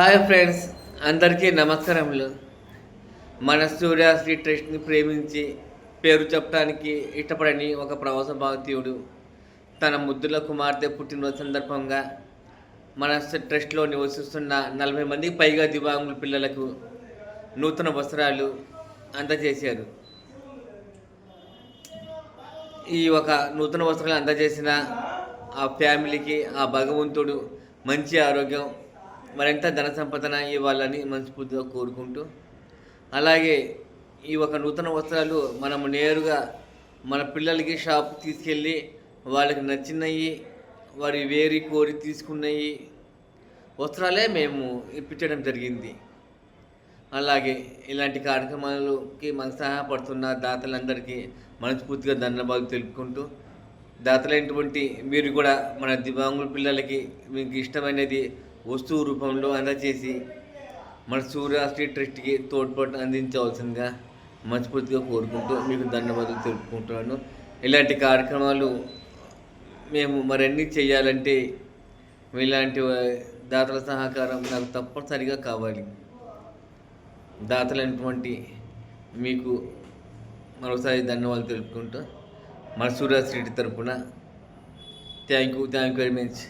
Hi friends అందరికీ నమస్కారములు. మన సూర్యాశ్రీ ట్రస్ట్ని ప్రేమించి పేరు చెప్పడానికి ఇష్టపడని ఒక ప్రవాస భారతీయుడు తన ముద్దుల కుమార్తె పుట్టినరోజు సందర్భంగా మన ట్రస్ట్లో నివసిస్తున్న నలభై మందికి పైగా దివాంగుల పిల్లలకు నూతన వస్త్రాలు అందజేశారు. ఈ ఒక నూతన వస్త్రాలు అందజేసిన ఆ ఫ్యామిలీకి ఆ భగవంతుడు మంచి ఆరోగ్యం మరింత ధన సంపదన ఇవ్వాలని మనస్ఫూర్తిగా కోరుకుంటూ అలాగే ఈ ఒక నూతన వస్త్రాలు మనము నేరుగా మన పిల్లలకి షాప్ తీసుకెళ్ళి వాళ్ళకి నచ్చినవి వారి వేరి కోరి తీసుకున్నవి వస్త్రాలే మేము ఇప్పించడం జరిగింది. అలాగే ఇలాంటి కార్యక్రమాలకి మనకు సహాయపడుతున్న దాతలందరికీ మనస్ఫూర్తిగా ధన్యవాదాలు తెలుపుకుంటూ దాతలైనటువంటి మీరు కూడా మన దివ్యాంగుల పిల్లలకి మీకు ఇష్టమైనది వస్తువు రూపంలో అందజేసి మన సూర్యాశ్రీ ట్రస్ట్కి తోడ్పాటు అందించవలసిందిగా మనస్ఫూర్తిగా కోరుకుంటూ మీకు ధన్యవాదాలు తెలుపుకుంటున్నాను. ఇలాంటి కార్యక్రమాలు మేము మరన్నీ చేయాలంటే ఇలాంటి దాతల సహకారం నాకు తప్పనిసరిగా కావాలి. దాతలైనటువంటి మీకు మరోసారి ధన్యవాదాలు తెలుపుకుంటూ మన సూర్యాశ్రీ తరపున. Thank you thank you very much